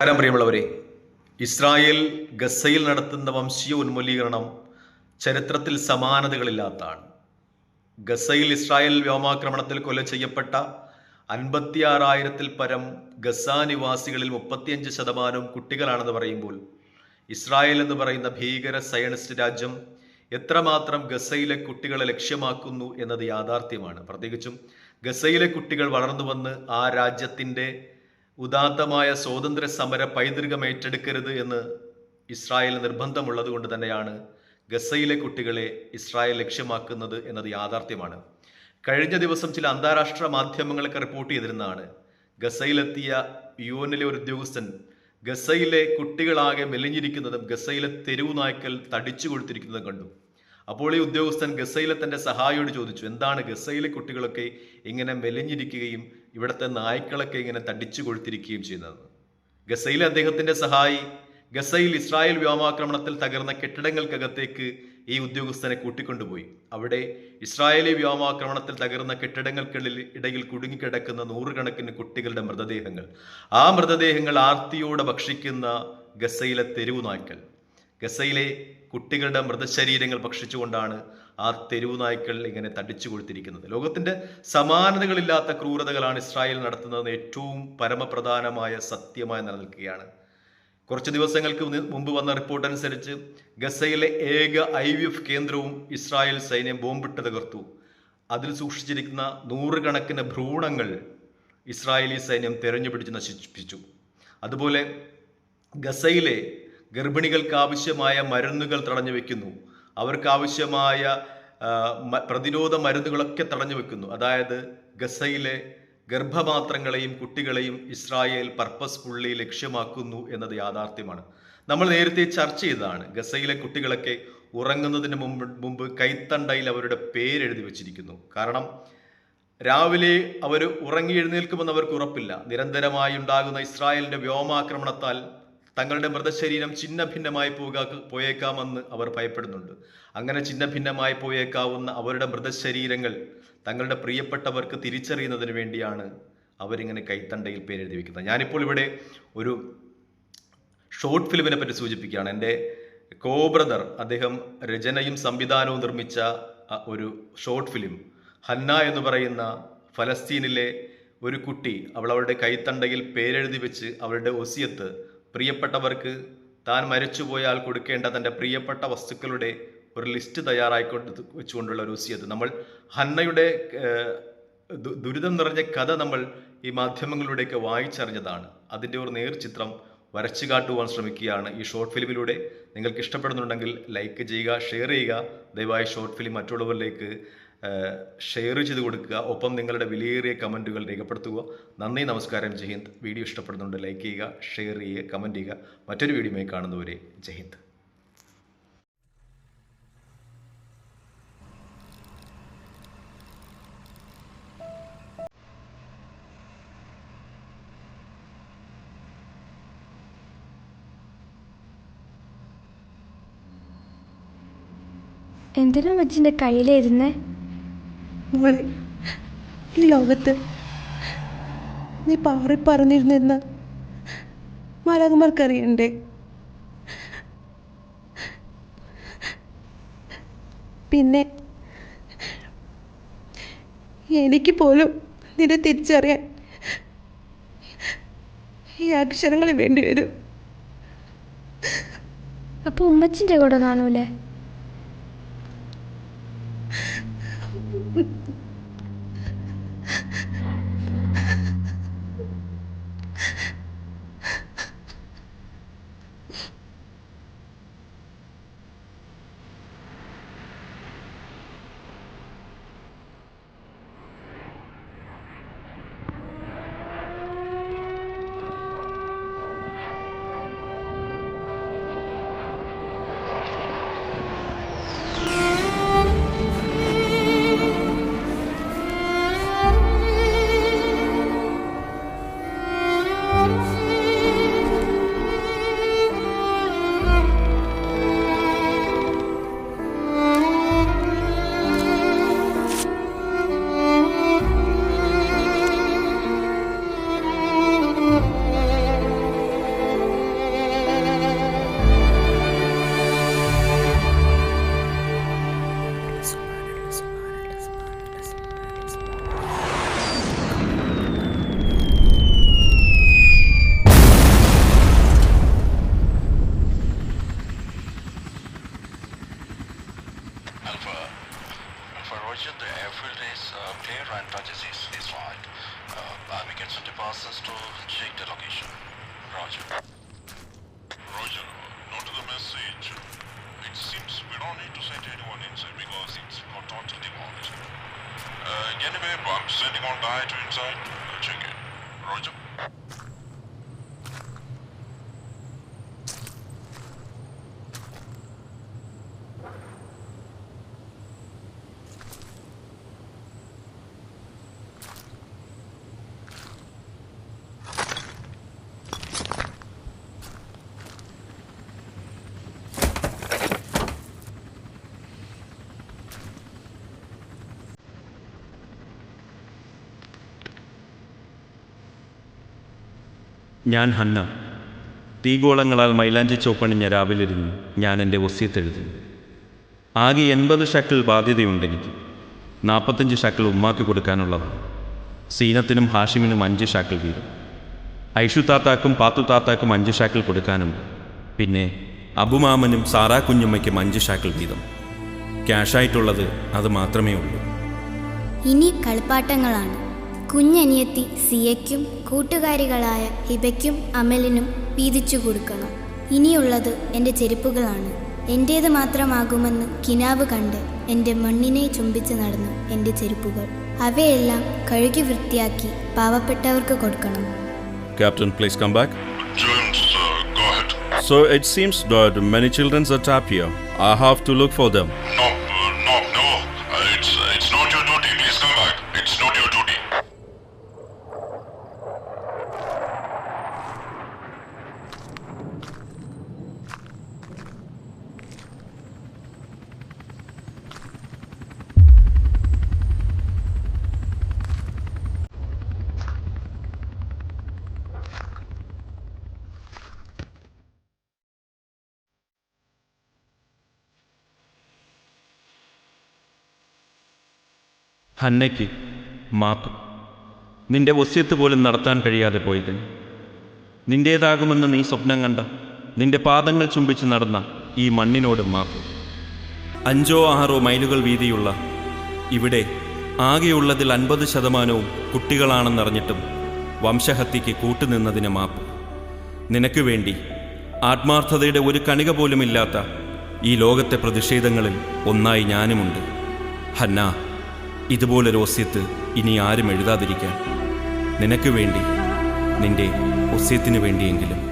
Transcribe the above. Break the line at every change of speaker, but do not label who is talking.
നമസ്കാരം പ്രിയമുള്ളവരെ. ഇസ്രായേൽ ഗസയിൽ നടത്തുന്ന വംശീയ ഉന്മൂലീകരണം ചരിത്രത്തിൽ സമാനതകളില്ലാത്തതാണ്. ഗസയിൽ ഇസ്രായേൽ വ്യോമാക്രമണത്തിൽ കൊല ചെയ്യപ്പെട്ട അൻപത്തിയാറായിരത്തിൽ പരം ഗസ നിവാസികളിൽ മുപ്പത്തിയഞ്ച് ശതമാനവും കുട്ടികളാണെന്ന് പറയുമ്പോൾ ഇസ്രായേൽ എന്ന് പറയുന്ന ഭീകര സയനിസ്റ്റ് രാജ്യം എത്രമാത്രം ഗസയിലെ കുട്ടികളെ ലക്ഷ്യമാക്കുന്നു എന്നത് യാഥാർത്ഥ്യമാണ്. പ്രത്യേകിച്ചും ഗസയിലെ കുട്ടികൾ വളർന്നു വന്ന് ആ രാജ്യത്തിന്റെ ഉദാത്തമായ സ്വാതന്ത്ര്യ സമര പൈതൃകം ഏറ്റെടുക്കരുത് എന്ന് ഇസ്രായേൽ നിർബന്ധമുള്ളത് കൊണ്ട് തന്നെയാണ് ഗസയിലെ കുട്ടികളെ ഇസ്രായേൽ ലക്ഷ്യമാക്കുന്നത് എന്നത് യാഥാർത്ഥ്യമാണ്. കഴിഞ്ഞ ദിവസം ചില അന്താരാഷ്ട്ര മാധ്യമങ്ങളൊക്കെ റിപ്പോർട്ട് ചെയ്തിരുന്നതാണ്. ഗസയിലെത്തിയ യു എനിലെ ഒരു ഉദ്യോഗസ്ഥൻ ഗസയിലെ കുട്ടികളാകെ മെലിഞ്ഞിരിക്കുന്നതും ഗസയിലെ തെരുവു നായ്ക്കൽ തടിച്ചു കൊടുത്തിരിക്കുന്നതും കണ്ടു. അപ്പോൾ ഈ ഉദ്യോഗസ്ഥൻ ഗസയിലെ തന്റെ സഹായിയോട് ചോദിച്ചു എന്താണ് ഗസയിലെ കുട്ടികളൊക്കെ ഇങ്ങനെ മെലിഞ്ഞിരിക്കുകയും ഇവിടുത്തെ നായ്ക്കളൊക്കെ ഇങ്ങനെ തടിച്ചു കൊഴുത്തിരിക്കുകയും ചെയ്യുന്നത്? ഗസയിലെ അദ്ദേഹത്തിന്റെ സഹായി ഗസയിൽ ഇസ്രായേൽ വ്യോമാക്രമണത്തിൽ തകർന്ന കെട്ടിടങ്ങൾക്കകത്തേക്ക് ഈ ഉദ്യോഗസ്ഥനെ കൂട്ടിക്കൊണ്ടുപോയി. അവിടെ ഇസ്രായേലി വ്യോമാക്രമണത്തിൽ തകർന്ന കെട്ടിടങ്ങൾക്കുള്ളിൽ ഇടയിൽ കുടുങ്ങിക്കിടക്കുന്ന നൂറുകണക്കിന് കുട്ടികളുടെ മൃതദേഹങ്ങൾ. ആ മൃതദേഹങ്ങൾ ആർത്തിയോടെ ഭക്ഷിക്കുന്ന ഗസയിലെ തെരുവു നായ്ക്കൾ. ഗസയിലെ കുട്ടികളുടെ മൃതശരീരങ്ങൾ ഭക്ഷിച്ചുകൊണ്ടാണ് ആ തെരുവു നായ്ക്കൾ ഇങ്ങനെ തടിച്ചു കൊടുത്തിരിക്കുന്നത് ലോകത്തിന്റെ സമാനതകളില്ലാത്ത ക്രൂരതകളാണ് ഇസ്രായേൽ നടത്തുന്നതെന്ന് ഏറ്റവും പരമപ്രധാനമായ സത്യമായി നിലനിൽക്കുകയാണ്. കുറച്ച് ദിവസങ്ങൾക്ക് മുമ്പ് വന്ന റിപ്പോർട്ട് അനുസരിച്ച് ഗസയിലെ ഏക ഐ വി എഫ് കേന്ദ്രവും ഇസ്രായേൽ സൈന്യം ബോംബിട്ട് തകർത്തു. അതിൽ സൂക്ഷിച്ചിരിക്കുന്ന നൂറുകണക്കിന് ഭ്രൂണങ്ങൾ ഇസ്രായേലി സൈന്യം തെരഞ്ഞുപിടിച്ച് നശിപ്പിച്ചു. അതുപോലെ ഗസയിലെ ഗർഭിണികൾക്ക് ആവശ്യമായ മരുന്നുകൾ തടഞ്ഞു വെക്കുന്നു. അവർക്ക് ആവശ്യമായ പ്രതിരോധ മരുന്നുകളൊക്കെ തടഞ്ഞു വെക്കുന്നു. അതായത് ഗസയിലെ ഗർഭപാത്രങ്ങളെയും കുട്ടികളെയും ഇസ്രായേൽ പർപ്പസ്ഫുള്ളി ലക്ഷ്യമാക്കുന്നു എന്നത് യാഥാർത്ഥ്യമാണ്. നമ്മൾ നേരത്തെ ചർച്ച ചെയ്തതാണ്. ഗസയിലെ കുട്ടികളൊക്കെ ഉറങ്ങുന്നതിന് മുമ്പ് മുമ്പ് കൈത്തണ്ടയിൽ അവരുടെ പേരെഴുതി വച്ചിരിക്കുന്നു. കാരണം രാവിലെ അവർ ഉറങ്ങി എഴുന്നേൽക്കുമെന്ന് അവർക്ക് ഉറപ്പില്ല. നിരന്തരമായി ഉണ്ടാകുന്ന ഇസ്രായേലിന്റെ വ്യോമാക്രമണത്താൽ തങ്ങളുടെ മൃതശരീരം ചിന്ന ഭിന്നമായി പോകാ പോയേക്കാമെന്ന് അവർ ഭയപ്പെടുന്നുണ്ട്. അങ്ങനെ ചിന്ന ഭിന്നമായി പോയേക്കാവുന്ന അവരുടെ മൃതശരീരങ്ങൾ തങ്ങളുടെ പ്രിയപ്പെട്ടവർക്ക് തിരിച്ചറിയുന്നതിന് വേണ്ടിയാണ് അവരിങ്ങനെ കൈത്തണ്ടയിൽ പേരെഴുതി വെക്കുന്നത് ഞാനിപ്പോൾ ഇവിടെ ഒരു ഷോർട്ട് ഫിലിമിനെ പറ്റി സൂചിപ്പിക്കുകയാണ്. എന്റെ കോ ബ്രദർ അദ്ദേഹം രചനയും സംവിധാനവും നിർമ്മിച്ച ഒരു ഷോർട്ട് ഫിലിം ഹന്ന എന്ന് പറയുന്ന ഫലസ്തീനിലെ ഒരു കുട്ടി അവൾ അവളുടെ കൈത്തണ്ടയിൽ പേരെഴുതി വെച്ച് അവളുടെ ഒസിയത്ത് പ്രിയപ്പെട്ടവർക്ക് താൻ മരിച്ചുപോയാൽ കൊടുക്കേണ്ട തന്റെ പ്രിയപ്പെട്ട വസ്തുക്കളുടെ ഒരു ലിസ്റ്റ് തയ്യാറായിക്കൊണ്ട് വെച്ചുകൊണ്ടുള്ള ഒരു ഒസിയത്ത് നമ്മൾ ഹന്നയുടെ ദുരിതം നിറഞ്ഞ കഥ നമ്മൾ ഈ മാധ്യമങ്ങളിലൂടെയൊക്കെ വായിച്ചറിഞ്ഞതാണ്. അതിന്റെ ഒരു നേർചിത്രം വരച്ചു കാട്ടുവാൻ ശ്രമിക്കുകയാണ് ഈ ഷോർട്ട് ഫിലിമിലൂടെ നിങ്ങൾക്ക് ഇഷ്ടപ്പെടുന്നുണ്ടെങ്കിൽ ലൈക്ക് ചെയ്യുക ഷെയർ ചെയ്യുക. ദയവായി ഷോർട്ട് ഫിലിം മറ്റുള്ളവരിലേക്ക് ഷെയർ ചെയ്ത് കൊടുക്കുക. ഒപ്പം നിങ്ങളുടെ വിലയേറിയ കമന്റുകൾ രേഖപ്പെടുത്തുക. നന്ദി നമസ്കാരം ജയ്ഹിന്ദ് വീഡിയോ ഇഷ്ടപ്പെടുന്നുണ്ട് ലൈക്ക് ചെയ്യുക ഷെയർ ചെയ്യുക കമന്റ് ചെയ്യുക. മറ്റൊരു വീഡിയോയുമായി കാണുന്നവരെ ജയന്ത്
എന്തിനാ മച്ചിന്റെ കയ്യിലിരുന്നേ
മോളെ ഈ ലോകത്ത് നീ പാറി പറഞ്ഞിരുന്നെന്ന് മാലാകന്മാർക്കറിയണ്ടേ പിന്നെ എനിക്ക് പോലും നിന്നെ തിരിച്ചറിയാൻ ഈ അക്ഷരങ്ങൾ വേണ്ടി വരും.
അപ്പോൾ ഉമ്മച്ചിന്റെ കൂടെ കാണൂലേ
check the location. Roger.
Roger. Note the message. It seems we don't need to send anyone inside because it's got totally demolished. Uh, anyway, I'm sending on the to inside. Check it. Roger.
ഞാൻ Hannah. തീഗോളങ്ങളാൽ മൈലാഞ്ചി ചോപ്പണിഞ്ഞ രാവിലിരുന്ന് ഞാൻ എന്റെ ഒസ്യത്തെഴുതുന്നു ആകെ എൺപത് ഷക്കിൾ ബാധ്യതയുണ്ട് എനിക്ക് നാൽപ്പത്തഞ്ച് ഷക്കിൾ ഉമ്മാക്ക് കൊടുക്കാനുള്ളതാണ്. സീനത്തിനും ഹാഷിമിനും അഞ്ച് ഷാക്കിൾ വീതം. ഐഷു താത്താക്കും പാത്തു താത്താക്കും അഞ്ച് ഷാക്കിൾ കൊടുക്കാനുണ്ട് പിന്നെ അബുമാമനും സാറാ കുഞ്ഞമ്മയ്ക്കും അഞ്ച് ഷാക്കിൾ വീതം. ക്യാഷായിട്ടുള്ളത് അത് മാത്രമേ ഉള്ളൂ.
ഇനി കളിപ്പാട്ടങ്ങളാണ്. കുഞ്ഞനിയത്തി സിയയ്ക്കും കൂട്ടുകാരികളായ ഹിബയ്ക്കും അമലിനും വീതിച്ചു കൊടുക്കണം ഇനിയുള്ളത് എന്റെ ചെരുപ്പുകളാണ് എന്റേത് മാത്രമാകുമെന്ന് കിനാവ് കണ്ട് എന്റെ മണ്ണിനെ ചുംബിച്ച് നടന്നു എന്റെ ചെരുപ്പുകൾ അവയെല്ലാം കഴുകി വൃത്തിയാക്കി പാവപ്പെട്ടവർക്ക് കൊടുക്കണം
captain please come back so it seems that many children are trapped here. I have to look for them.
No.
ഹന്നയ്ക്ക് മാപ്പ്. നിന്റെ ഒസ്യത്ത് പോലും നടത്താൻ കഴിയാതെ പോയതിന് നിന്റേതാകുമെന്ന് നീ സ്വപ്നം കണ്ട നിന്റെ പാദങ്ങൾ ചുംബിച്ച് നടന്ന ഈ മണ്ണിനോട് മാപ്പ്. അഞ്ചോ ആറോ മൈലുകൾ വീതിയുള്ള ഇവിടെ ആകെയുള്ളതിൽ അൻപത് ശതമാനവും കുട്ടികളാണെന്നറിഞ്ഞിട്ടും വംശഹത്യയ്ക്ക് കൂട്ടുനിന്നതിന് മാപ്പ്. നിനക്ക് വേണ്ടി ആത്മാർത്ഥതയുടെ ഒരു കണിക പോലുമില്ലാത്ത ഈ ലോകത്തെ പ്രതിഷേധങ്ങളിൽ ഒന്നായി ഞാനുമുണ്ട്. ഹന്ന. ഇതുപോലൊരു ഒസ്യത്ത് ഇനി ആരും എഴുതാതിരിക്കാൻ. നിനക്ക് വേണ്ടി നിന്റെ ഒസ്യത്തിന് വേണ്ടിയെങ്കിലും.